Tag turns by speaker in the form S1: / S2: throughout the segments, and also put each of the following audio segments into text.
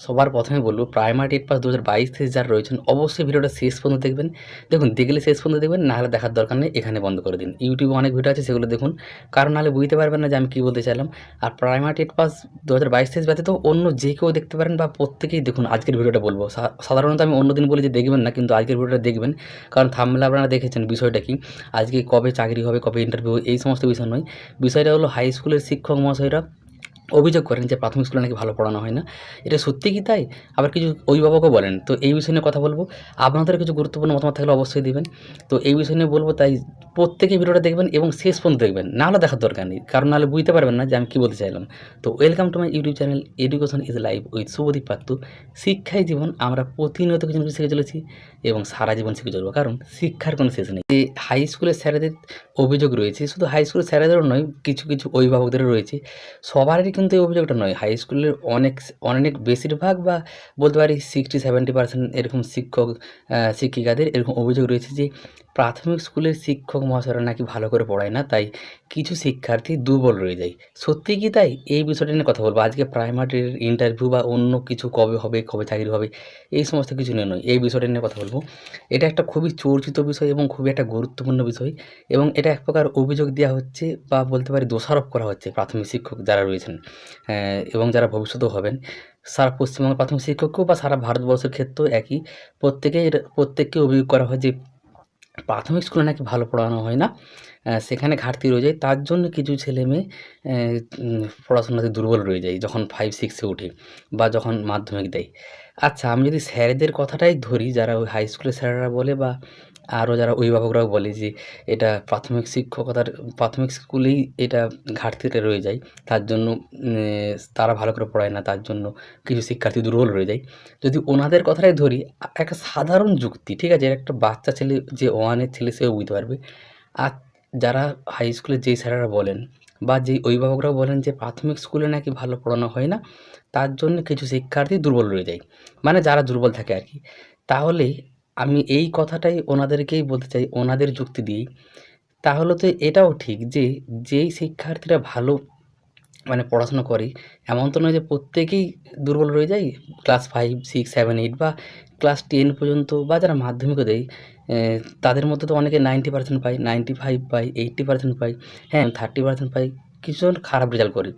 S1: সবার প্রথমে বলব প্রাইমারি পাস দু হাজার বাইশ থেকে যারা রয়েছেন, অবশ্যই ভিডিওটা শেষ পর্যন্ত দেখবেন। দেখুন, দেখলে শেষ পর্যন্ত দেখবেন, না হলে দেখার দরকার নেই, এখানে বন্ধ করে দিন। ইউটিউবে অনেক ভিডিও আছে, সেগুলো দেখুন। কারণ নাহলে বুঝতে পারবেন না যে আমি কী বলতে চাইলাম। আর প্রাইমারি পাস দু হাজার বাইশ তেইশ ব্যতীত অন্য যে কেউ দেখতে পারেন বা প্রত্যেকেই দেখুন, আজকের ভিডিওটা বলব। সাধারণত আমি অন্য দিন বলি যে দেখবেন না, কিন্তু আজকের ভিডিওটা দেখবেন। কারণ থামলে আপনারা দেখেছেন, বিষয়টা কি? আজকে কবে চাকরি হবে, কবে ইন্টারভিউ এই সমস্ত বিষয় নয়। বিষয়টা হলো হাই স্কুলের শিক্ষক মহাশয়রা অভিযোগ করেন যে প্রাথমিক স্কুলে নাকি ভালো পড়ানো হয় না। এটা সত্যি কি তাই? আবার কিছু অভিভাবকও বলেন, তো এই বিষয় নিয়ে কথা বলব। আপনাদের কিছু গুরুত্বপূর্ণ মতামত থাকলে অবশ্যই দিবেন। তো এই বিষয় নিয়ে বলব, তাই প্রত্যেকে ভিডিওটা দেখবেন এবং শেষ পর্যন্ত দেখবেন। নাহলে দেখার দরকার নেই, কারণ নাহলে বুঝতে পারবেন না যে আমি কী বলতে চাইলাম। তো welcome to my YouTube channel education is live with Shubhadeep Pattu শিক্ষাই জীবন, আমরা প্রতিনিয়ত কিছু কিছু শিখে চলেছি এবং সারা জীবন শিখে চলবো, কারণ শিক্ষার কোনো শেষ নেই। যে হাই স্কুলের স্যারেদের অভিযোগ রয়েছে, শুধু হাই স্কুলের স্যারেদেরও নয়, কিছু কিছু অভিভাবকদেরও রয়েছে। সবারই কিন্তু এই অভিযোগটা নয়। হাই স্কুলের অনেক অনেক বেশিরভাগ বা বলতে পারি সিক্সটি সেভেন্টি পার্সেন্ট এরকম শিক্ষক শিক্ষিকাদের এরকম অভিযোগ রয়েছে যে প্রাথমিক স্কুলের শিক্ষক মহাশয়রা নাকি ভালো করে পড়ায় না, তাই কিছু শিক্ষার্থী দুর্বল রয়ে যায়। সত্যি কি তাই? এই বিষয়টা নিয়ে কথা বলব। আজকে প্রাইমারির ইন্টারভিউ বা অন্য কিছু কবে হবে, কবে চাকরি হবে, এই সমস্ত কিছু নিয়ে নয়। এই বিষয়টা নিয়ে কথা বলব। এটা একটা খুবই চর্চিত বিষয় এবং খুবই একটা গুরুত্বপূর্ণ বিষয় এবং এটা এক প্রকার অভিযোগ দেওয়া হচ্ছে বা বলতে পারি দোষারোপ করা হচ্ছে প্রাথমিক শিক্ষক যারা রয়েছেন। এবং যারা ভবিষ্যতেও হবেন, সারা পশ্চিমবঙ্গের প্রাথমিক শিক্ষককেও বা সারা ভারতবর্ষের ক্ষেত্রেও একই। প্রত্যেকেই প্রত্যেককে অভিযোগ করা হয় যে, প্রাথমিক স্কুলে নাকি ভালো পড়ানো হয় না। সেখানে ঘাটতি রয়ে যায়। তার জন্য কিছু ছেলে মেয়ে পড়াশোনাতে দুর্বল রয়ে যায় যখন ফাইভ সিক্সে ওঠে বা যখন মাধ্যমিক দেয়। আচ্ছা আমি যদি স্যারেদের কথাটাই ধরি, যারা ওই হাই স্কুলের স্যারেরা বলে বা আরও যারা অভিভাবকরাও বলে যে এটা প্রাথমিক শিক্ষকতার, প্রাথমিক স্কুলেই এটা ঘাটতিটা রয়ে যায়। তার জন্য তারা ভালো করে পড়ায় না, তার জন্য কিছু শিক্ষার্থী দুর্বল রয়ে যায়। যদি ওনাদের কথাটাই ধরি, একটা সাধারণ যুক্তি, ঠিক আছে? একটা বাচ্চা ছেলে, যে ওয়ানের ছেলে, সেও বুঝতে পারবে। আর যারা হাই স্কুলের যেই স্যারেরা বলেন বা যেই অভিভাবকরাও বলেন যে প্রাথমিক স্কুলে নাকি ভালো পড়ানো হয় না, তার জন্য কিছু শিক্ষার্থী দুর্বল রয়ে যায়। মানে যারা দুর্বল থাকে আর কি। তাহলে আমি এই কথাটাই ওনাদেরকেই বলতে চাই, ওনাদের যুক্তি দিয়েই। তাহলে তো এটাও ঠিক যে, যেই শিক্ষার্থীরা ভালো মানে পড়াশোনা করে, এমন তো নয় যে প্রত্যেকেই দুর্বল রয়ে যায়। Class five, six, seven, eight বা ক্লাস টেন পর্যন্ত বা যারা মাধ্যমিকও দেয় তাদের মধ্যে তো অনেকে নাইনটি পার্সেন্ট পায়, নাইনটি ফাইভ পায়, এইট্টি পার্সেন্ট পায় হ্যাঁ থার্টি পার্সেন্ট পায় কিছুজন খারাপ রেজাল্ট করে।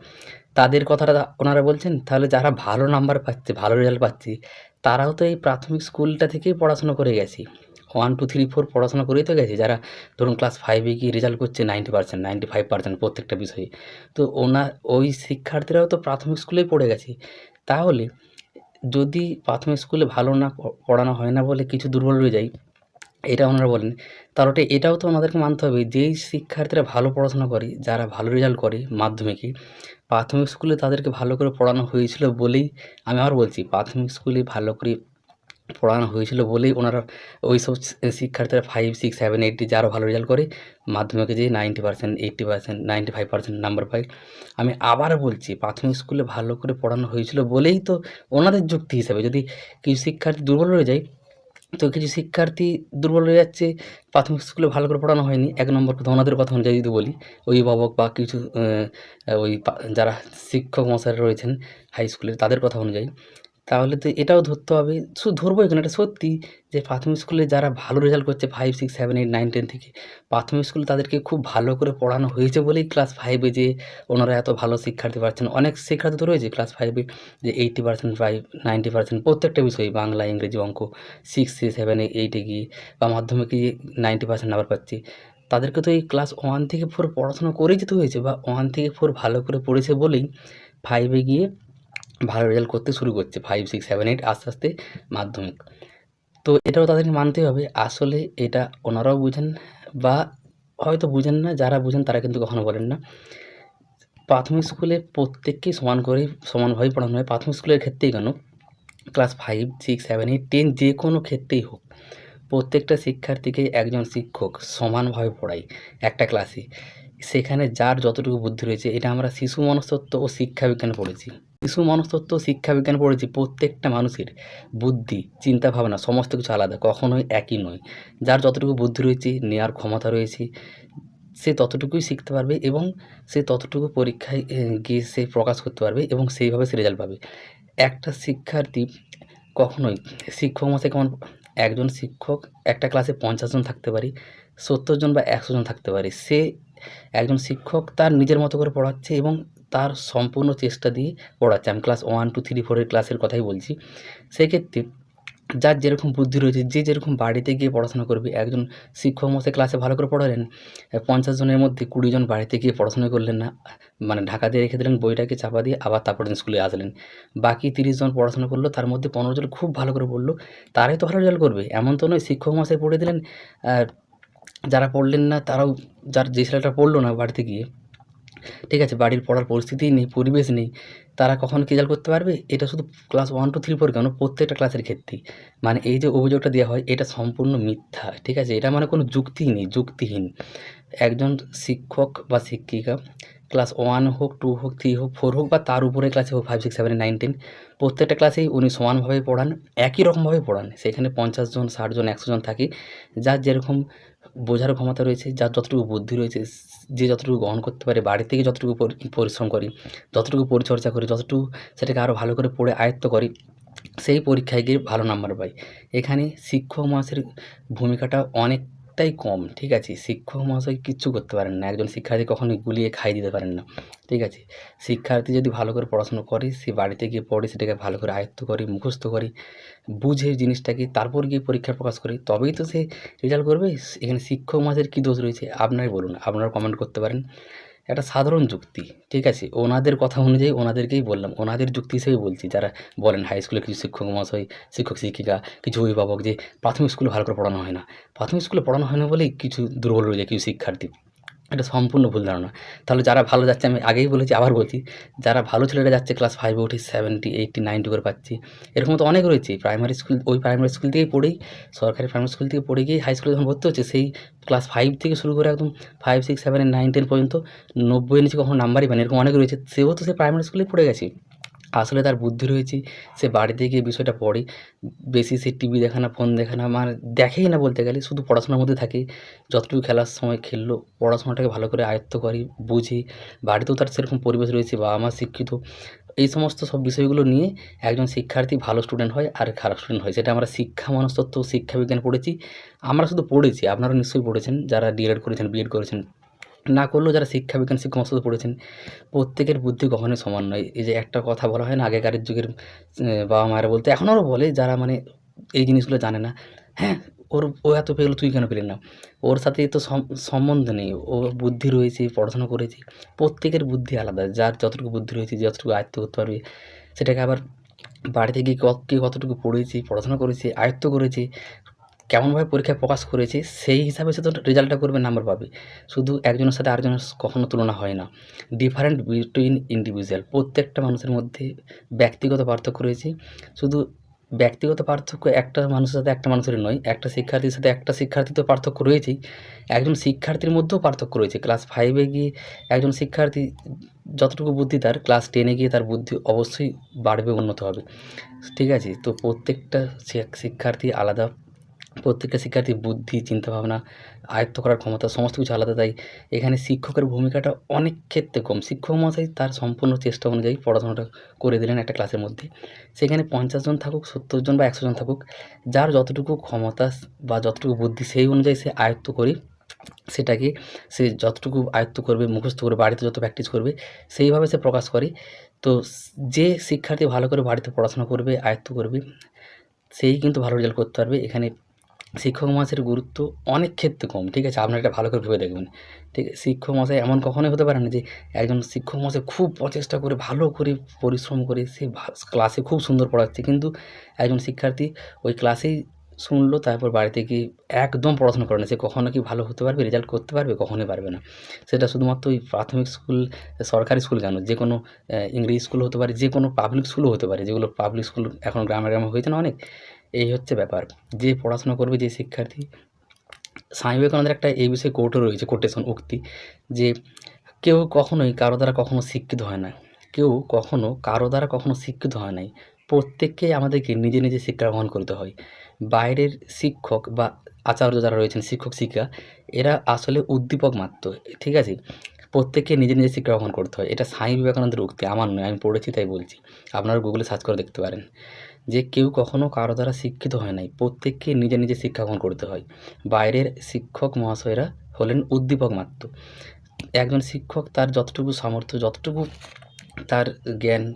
S1: তাদের কথাটা ওনারা বলছেন, তাহলে যারা ভালো নাম্বার পাচ্ছে, ভালো রেজাল্ট পাচ্ছে, তারাও তো এই প্রাথমিক স্কুলটা থেকেই পড়াশোনা করে গেছে। ওয়ান টু থ্রি ফোর পড়াশোনা করেই তো গেছে। যারা ধরুন ক্লাস ফাইভে গিয়ে রেজাল্ট করছে ninety percent ninety five percent প্রত্যেকটা বিষয়ে। তো ওনার ওই শিক্ষার্থীরাও তো প্রাথমিক স্কুলেই পড়ে গেছে। তাহলে যদি প্রাথমিক স্কুলে ভালো না পড়ানো হয় না বলে কিছু দুর্বল রয়ে যায় এটা ওনারা বলেন। তার ওটা এটাও তো ওনাদেরকে মানতে হবে যেই শিক্ষার্থীরা ভালো পড়াশোনা করে, যারা ভালো রেজাল্ট করে মাধ্যমিকে। প্রাথমিক স্কুলে তাদেরকে ভালো করে পড়ানো হয়েছিল বলেই আমি আবার বলছি, প্রাথমিক স্কুলে ভালো করে পড়ানো হয়েছিল বলেই ওনারা ওই সব শিক্ষার্থীরা ফাইভ সিক্স সেভেন এইটটি যারা ভালো রেজাল্ট করে মাধ্যমিকে যে ninety percent eighty percent ninety five percent number পায়। আমি আবার বলছি, প্রাথমিক স্কুলে ভালো করে পড়ানো হয়েছিল বলেই তো ওনাদের যুক্তি হিসাবে যদি কিছু শিক্ষার্থী দুর্বল রয়ে যায় তো কিছু শিক্ষার্থী দুর্বল হয়ে যাচ্ছে, প্রাথমিক স্কুলে ভালো করে পড়ানো হয়নি। এক নম্বর কথা ওনাদের কথা অনুযায়ী যদি বলি, অভিভাবক বা কিছু ওই যারা শিক্ষক মশাই রয়েছেন হাই স্কুলের, তাদের কথা অনুযায়ী তাহলে তো এটাও ধরতে হবে। শুধু ধরবো এখানে এটা সত্যি যে প্রাথমিক স্কুলে যারা ভালো রেজাল্ট করছে five six seven eight nine ten থেকে, প্রাথমিক স্কুলে তাদেরকে খুব ভালো করে পড়ানো হয়েছে বলেই ক্লাস ফাইভে যে ওনারা এত ভালো শিক্ষার্থী পাচ্ছেন। অনেক শিক্ষার্থী তো রয়েছে ক্লাস ফাইভে যে eighty percent five ninety percent প্রত্যেকটা বিষয় বাংলা, ইংরেজি, অঙ্ক সিক্সে সেভেনে এইটে গিয়ে বা মাধ্যমিকে গিয়ে নাইনটি পার্সেন্ট নাম্বার পাচ্ছে। তাদেরকে তো এই ক্লাস ওয়ান থেকে ফোর পড়াশোনা করেই যেতে হয়েছে বা ওয়ান থেকে ফোর ভালো করে পড়েছে বলেই ফাইভে গিয়ে ভালো রেজাল্ট করতে শুরু করছে ফাইভ সিক্স সেভেন এইট আস্তে আস্তে মাধ্যমিক। তো এটাও তাদেরকে মানতে হবে, আসলে এটা ওনারাও বুঝেন বা হয়তো বুঝেন না, যারা বুঝেন তারা কিন্তু কখনো বলেন না। প্রাথমিক স্কুলে প্রত্যেককেই সমান করে সমানভাবেই পড়ানো হয়। প্রাথমিক স্কুলের ক্ষেত্রেই কেন? Class five six seven eight ten যে কোনো ক্ষেত্রেই হোক, প্রত্যেকটা শিক্ষার্থীকে একজন শিক্ষক সমানভাবে পড়ায় একটা ক্লাসে সেখানে যার যতটুকু বুদ্ধি রয়েছে, এটা আমরা শিশু মনস্তত্ত্ব ও শিক্ষাবিজ্ঞান পড়েছি। শিশু ও শিক্ষাবিজ্ঞান পড়েছি প্রত্যেকটা মানুষের বুদ্ধি, চিন্তা ভাবনা সমস্ত কিছু আলাদা, কখনোই একই নয়। যার যতটুকু বুদ্ধি রয়েছে নেওয়ার ক্ষমতা রয়েছে, সে ততটুকুই শিখতে পারবে এবং সে ততটুকু পরীক্ষায় গিয়ে সে প্রকাশ করতে পারবে এবং সেইভাবে সে রেজাল্ট পাবে। একটা শিক্ষার্থী কখনোই শিক্ষক মশাই কেমন, একজন শিক্ষক একটা ক্লাসে পঞ্চাশ জন থাকতে পারে, সত্তর জন বা একশো জন থাকতে পারে। সে একজন শিক্ষক তার নিজের মতো করে পড়াচ্ছে এবং তার সম্পূর্ণ চেষ্টা দিয়ে পড়াচ্ছে। আমি ক্লাস ওয়ান টু থ্রি ফোরের ক্লাসের কথাই বলছি। সেক্ষেত্রে যার যেরকম বুদ্ধি রয়েছে, যে যেরকম বাড়িতে গিয়ে পড়াশোনা করবে, একজন শিক্ষক মশাই ক্লাসে ভালো করে পড়ালেন, পঞ্চাশ জনের মধ্যে কুড়ি জন বাড়িতে গিয়ে পড়াশোনা করলেন না মানে ঢাকা দিয়ে রেখে দিলেন, বইটাকে চাপা দিয়ে আবার তারপর দিন স্কুলে আসলেন। বাকি তিরিশ জন পড়াশোনা করল, তার মধ্যে পনেরো জন খুব ভালো করে পড়ল, তারাই তো ভালো রেজাল্ট করবে। এমন তো নয়, শিক্ষক মশাই পড়ে দিলেন যারা পড়লেন না, তারাও যার যে ছেলেটা পড়ল না বাড়িতে গিয়ে ঠিক আছে, বাড়ির পড়ার পরিস্থিতিই নেই, পরিবেশ নেই, তারা কখন কী রেজাল্ট করতে পারবে? এটা শুধু class one two three four কেন প্রত্যেকটা ক্লাসের ক্ষেত্রেই। মানে এই যে অভিযোগটা দেওয়া হয়, এটা সম্পূর্ণ মিথ্যা, ঠিক আছে? এটা মানে কোনো যুক্তিই নেই, যুক্তিহীন। একজন শিক্ষক বা শিক্ষিকা ক্লাস ওয়ান হোক টু হোক থ্রি হোক ফোর হোক বা তার উপরে ক্লাসে হোক five six seven nine ten প্রত্যেকটা ক্লাসেই উনি সমানভাবে পড়ান, একই রকমভাবে পড়ান। সেখানে পঞ্চাশ জন, ষাট জন, একশো জন থাকে, যার যেরকম বোঝার ক্ষমতা রয়েছে, যার যতটুকু বুদ্ধি রয়েছে, যে যতটুকু গ্রহণ করতে পারে বাড়ি থেকে যতটুকু পরি- পরিশ্রম করি, যতটুকু পরিচর্যা করি, যতটুকু সেটাকে আরও ভালো করে পড়ে আয়ত্ত করি, সেই পরীক্ষায় গিয়ে ভালো নাম্বার পাই। এখানে শিক্ষক মহাশয়ের ভূমিকাটা অনেকটাই কম, ঠিক আছে? শিক্ষক মহাশয় কিচ্ছু করতে পারেন না। একজন শিক্ষার্থী কখনোই গুলিয়ে খাই দিতে পারেন না, ঠিক আছে? শিক্ষার্থী যদি ভালো করে পড়াশুনো করে, সে বাড়িতে গিয়ে পড়ে, সেটাকে ভালো করে আয়ত্ত করে, মুখস্থ করে, বুঝে জিনিসটাকে, তারপর গিয়ে পরীক্ষা প্রকাশ করে, তবেই তো সে রেজাল্ট করবে। এখানে শিক্ষক মহাশয়ের কী দোষ রয়েছে? আপনারাই বলুন, আপনারা কমেন্ট করতে পারেন। একটা সাধারণ যুক্তি, ঠিক আছে? ওনাদের কথা অনুযায়ী ওনাদেরকেই বললাম, ওনাদের যুক্তি হিসেবে বলছি। যারা বলেন হাই স্কুলে কিছু শিক্ষক মহাশয়, শিক্ষক শিক্ষিকা, কিছু অভিভাবক যে প্রাথমিক স্কুলে ভালো করে পড়ানো হয় না। প্রাথমিক স্কুলে পড়ানো হয় না বলেই কিছু দুর্বল রয়ে যায়, কিছু শিক্ষার্থী। এটা সম্পূর্ণ ভুল ধারণা। তাহলে যারা ভালো যাচ্ছে, আমি আগেই বলেছি, আবার বলছি, যারা ভালো ছেলেরা যাচ্ছে ক্লাস ফাইভে উঠে সেভেন্টি এইটটি নাইনটি করে পাচ্ছি। এরকম তো অনেক রয়েছে। প্রাইমারি স্কুল ওই প্রাইমারি স্কুল থেকেই পড়েই সরকারি প্রাইমারি স্কুল থেকে পড়ে গিয়ে হাই স্কুলে যখন ভর্তি হচ্ছে, সেই ক্লাস ফাইভ থেকে শুরু করে একদম five six seven nine ten পর্যন্ত নব্বই নিচে কখনো নাম্বারই পায়নি। এরকম অনেক রয়েছে। সেও তো সে প্রাইমারি স্কুলেই পড়ে গেছে। আসলে তার বুদ্ধি রয়েছে, সে বাড়িতে গিয়ে বিষয়টা পড়ে। বেশি সে টিভি দেখে না ফোন দেখে না মানে দেখেই না বলতে গেলে, শুধু পড়াশোনার মধ্যে থাকে। যতটুকু খেলার সময় খেললো, পড়াশোনাটাকে ভালো করে আয়ত্ত করে, বুঝে। বাড়িতেও তার সেরকম পরিবেশ রয়েছে, বাবা মা শিক্ষিত। এই সমস্ত সব বিষয়গুলো নিয়ে একজন শিক্ষার্থী ভালো স্টুডেন্ট হয় আর খারাপ স্টুডেন্ট হয়। সেটা আমরা শিক্ষা, মনস্তত্ত্ব শিক্ষাবিজ্ঞান পড়েছি। আমরা শুধু পড়েছি, আপনারা নিশ্চয়ই পড়েছেন, যারা ডিএড করেছেন বিএড করেছেন। না করলেও যারা শিক্ষা বিজ্ঞান শিক্ষা মনস্তত্ত্ব পড়েছেন, প্রত্যেকের বুদ্ধি কখনোই সমান নয়। এই যে একটা কথা বলা হয় না আগেকারের যুগের বাবা মায়েরা বলতে, এখন আরও বলে যারা মানে এই জিনিসগুলো জানে না হ্যাঁ ওর, ও এত পেল তুই কেন পেলি না? ওর সাথে তো সম- সম্বন্ধ নেই। ও বুদ্ধি রয়েছে, পড়াশোনা করেছে, প্রত্যেকের বুদ্ধি আলাদা। যার যতটুকু বুদ্ধি রয়েছে যতটুকু আয়ত্ত করতে পারবে, সেটাকে আবার বাড়িতে গিয়ে কে কতটুকু পড়েছি, পড়াশোনা করেছে, আয়ত্ত করেছে কেমনভাবে পরীক্ষায় প্রকাশ করেছে, সেই হিসাবে সে তো রেজাল্টটা করবে নাম্বার পাবে। শুধু একজনের সাথে আরেকজনের কখনো তুলনা হয় না। ডিফারেন্ট বিটুইন ইন্ডিভিজুয়াল প্রত্যেকটা মানুষের মধ্যে ব্যক্তিগত পার্থক্য রয়েছে। শুধু ব্যক্তিগত পার্থক্য একটা মানুষের সাথে একটা মানুষের নয়, একটা শিক্ষার্থীর সাথে একটা শিক্ষার্থীর তো পার্থক্য রয়েছেই একজন শিক্ষার্থীর মধ্যেও পার্থক্য রয়েছে। ক্লাস ফাইভে গিয়ে একজন শিক্ষার্থী যতটুকু বুদ্ধি তার ক্লাস টেনে গিয়ে তার বুদ্ধি অবশ্যই বাড়বে, উন্নত হবে। ঠিক আছে? তো প্রত্যেকটা শিক্ষার্থী আলাদা প্রত্যেকটা শিক্ষার্থীর বুদ্ধি, চিন্তাভাবনা, আয়ত্ত করার ক্ষমতা, সমস্ত কিছু আলাদা। তাই এখানে শিক্ষকের ভূমিকাটা অনেক ক্ষেত্রে কম। শিক্ষক মহাশয় তার সম্পূর্ণ চেষ্টা অনুযায়ী পড়াশোনাটা করে দিলেন একটা ক্লাসের মধ্যে। সেখানে পঞ্চাশ জন থাকুক, সত্তর জন বা একশো জন থাকুক, যার যতটুকু ক্ষমতা বা যতটুকু বুদ্ধি সেই অনুযায়ী সে আয়ত্ত করে সেটাকে সে যতটুকু আয়ত্ত করবে, মুখস্থ করে বাড়িতে যত প্র্যাকটিস করবে, সেইভাবে সে প্রকাশ করে। তো যে শিক্ষার্থী ভালো করে বাড়িতে পড়াশোনা করবে, আয়ত্ত করবে, সেই কিন্তু ভালো রেজাল্ট করতে পারবে। এখানে শিক্ষক মহাশয়ের গুরুত্ব অনেক ক্ষেত্রে কম, ঠিক আছে? আপনারা এটা ভালো করে ভেবে দেখবেন। ঠিক আছে? শিক্ষক মহাশয় এমন কখনোই হতে পারে না যে, একজন শিক্ষক মহাশয় খুব প্রচেষ্টা করে, ভালো করে পরিশ্রম করে সে ক্লাসে খুব সুন্দর পড়াচ্ছে। কিন্তু একজন শিক্ষার্থী ওই ক্লাসেই শুনলো, তারপর বাড়িতে গিয়ে একদম পড়াশোনা করে না। সে কখনো কি ভালো হতে পারবে রেজাল্ট করতে পারবে? কখনোই পারবে না। সেটা শুধুমাত্র ওই প্রাথমিক স্কুল, সরকারি স্কুল কেন? যে কোনো ইংরেজি স্কুল হতে পারে, যে কোনো পাবলিক স্কুলও হতে পারে। যেগুলো পাবলিক স্কুল এখন গ্রামে গ্রামে হয়েছে না অনেক। এই হচ্ছে ব্যাপার। যে পড়াশোনা করবে যে শিক্ষার্থী, স্বামী বিবেকানন্দের একটা এই বিষয়ে কোর্টও রয়েছে কোটেশন উক্তি, যে কেউ কখনোই কারও দ্বারা কখনো শিক্ষিত হয় না। কেউ কখনো কারও দ্বারা কখনো শিক্ষিত হয় নাই। প্রত্যেককেই আমাদেরকে নিজে নিজে শিক্ষা গ্রহণ করতে হয়। বাইরের শিক্ষক বা আচার্য যারা রয়েছেন, শিক্ষক, শিক্ষিকা, এরা আসলে উদ্দীপক মাত্র, ঠিক আছে? প্রত্যেককে নিজে নিজে শিক্ষা গ্রহণ করতে হয়। এটা স্বামী বিবেকানন্দের উক্তি, আমার নয়, আমি পড়েছি তাই বলছি। আপনারা গুগলে সার্চ করে দেখতে পারেন। যে কেউ কখনো কারও দ্বারা শিক্ষিত হয় নাই। প্রত্যেককে নিজে নিজে শিক্ষা গ্রহণ করতে হয়। বাইরের শিক্ষক মহাশয়রা হলেন উদ্দীপক মাত্র। একজন শিক্ষক তার যতটুকু সামর্থ্য, যতটুকু তার জ্ঞান,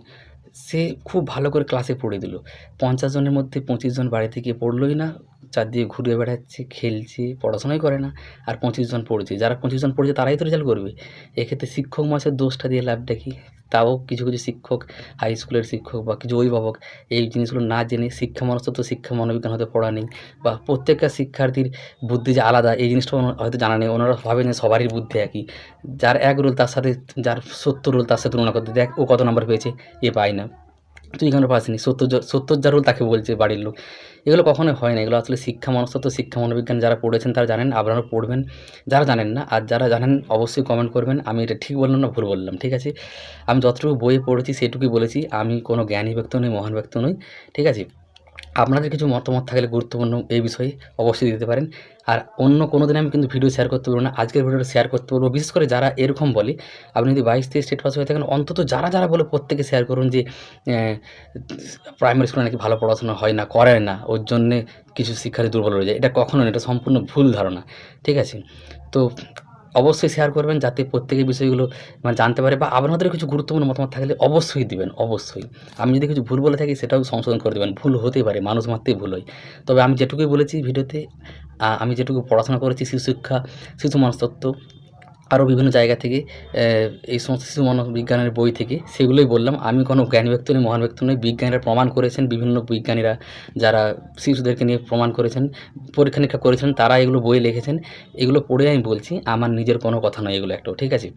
S1: সে খুব ভালো করে ক্লাসে পড়ে দিল। পঞ্চাশ জনের মধ্যে পঁচিশ জন বাড়ি থেকে পড়লোই না চারদিকে ঘুরে বেড়াচ্ছে, খেলছে, পড়াশোনাই করে না। আর পঁচিশ জন পড়ছে। যারা পঁচিশ জন পড়ছে তারাই তো রেজাল্ট করবে। এক্ষেত্রে শিক্ষক মাসের দোষটা দিয়ে লাভটা কি? তাও কিছু কিছু শিক্ষক হাই স্কুলের শিক্ষক বা কিছু অভিভাবক এই জিনিসগুলো না জেনে শিক্ষা মনস্তত্ব শিক্ষা মনোবিজ্ঞান হয়তো পড়া নেই বা প্রত্যেকটা শিক্ষার্থীর বুদ্ধি যে আলাদা, এই জিনিসটা হয়তো জানা নেই। ওনারা ভাবেন যে সবারই বুদ্ধি একই। যার এক রোল তার সাথে, যার সত্তর রোল তার সাথে তুলনা করতে দেখ ও কত নাম্বার পেয়েছে? এ পায় না। তুই এখানে পাসনি সত্য সত্তর যার রোল তাকে বলছে বাড়ির লোক। এগুলো কখনোই হয় না। এগুলো আসলে শিক্ষা মনস্তত্ব শিক্ষা মনোবিজ্ঞান যারা পড়েছেন তারা জানেন আপনারা পড়বেন। যারা জানেন না, আর যারা জানেন অবশ্যই কমেন্ট করবেন। আমি এটা ঠিক বললাম না ভুল বললাম, ঠিক আছে? আমি যতটুকু বইয়ে পড়েছি সেটুকুই বলেছি। আমি কোনো জ্ঞানী ব্যক্ত নই, মহান ব্যক্ত নই, ঠিক আছে? আপনাদের কিছু মতামত থাকলে গুরুত্বপূর্ণ এই বিষয়ে অবশ্যই দিতে পারেন। আর অন্য কোনো দিন আমি কিন্তু ভিডিও শেয়ার করতে পারব না। আজকের ভিডিওটা শেয়ার করতে পারব বিশেষ করে যারা এরকম বলে, আপনি যদি বাইশ থেকে স্টেট পাস হয়ে থাকেন, অন্তত যারা যারা বলে প্রত্যেকে শেয়ার করুন যে প্রাইমারি স্কুলে নাকি ভালো পড়াশোনা হয় না, করে না, ওর জন্যে কিছু শিক্ষার্থী দুর্বল রয়ে যায় এটা কখনো না, এটা সম্পূর্ণ ভুল ধারণা। ঠিক আছে? তো অবশ্যই শেয়ার করবেন যাতে প্রত্যেকের বিষয়গুলো মানে জানতে পারে বা আপনাদের কিছু গুরুত্বপূর্ণ মতামত থাকলে অবশ্যই দিবেন, অবশ্যই। আমি যদি কিছু ভুল বলে থাকি সেটাও সংশোধন করে দেবেন, ভুল হতেই পারে, মানুষ মাত্রই ভুল হয়। তবে আমি যেটুকুই বলেছি ভিডিওতে আমি যেটুকু পড়াশোনা করেছি শিশু শিক্ষা, শিশু মনস্তত্ত্ব আরও বিভিন্ন জায়গা থেকে এই সমস্ত শিশু মনোবিজ্ঞানের বই থেকে সেগুলোই বললাম। আমি কোনো জ্ঞানী ব্যক্তি নই মহান ব্যক্তি নই। বিজ্ঞানীরা প্রমাণ করেছেন, বিভিন্ন বিজ্ঞানীরা যারা শিশুদেরকে নিয়ে প্রমাণ করেছেন পরীক্ষা নিরীক্ষা করেছেন, তারা এগুলো বই লিখেছেন। এগুলো পড়ে আমি বলছি, আমার নিজের কোনো কথা নয় এগুলো একটাও, ঠিক আছে?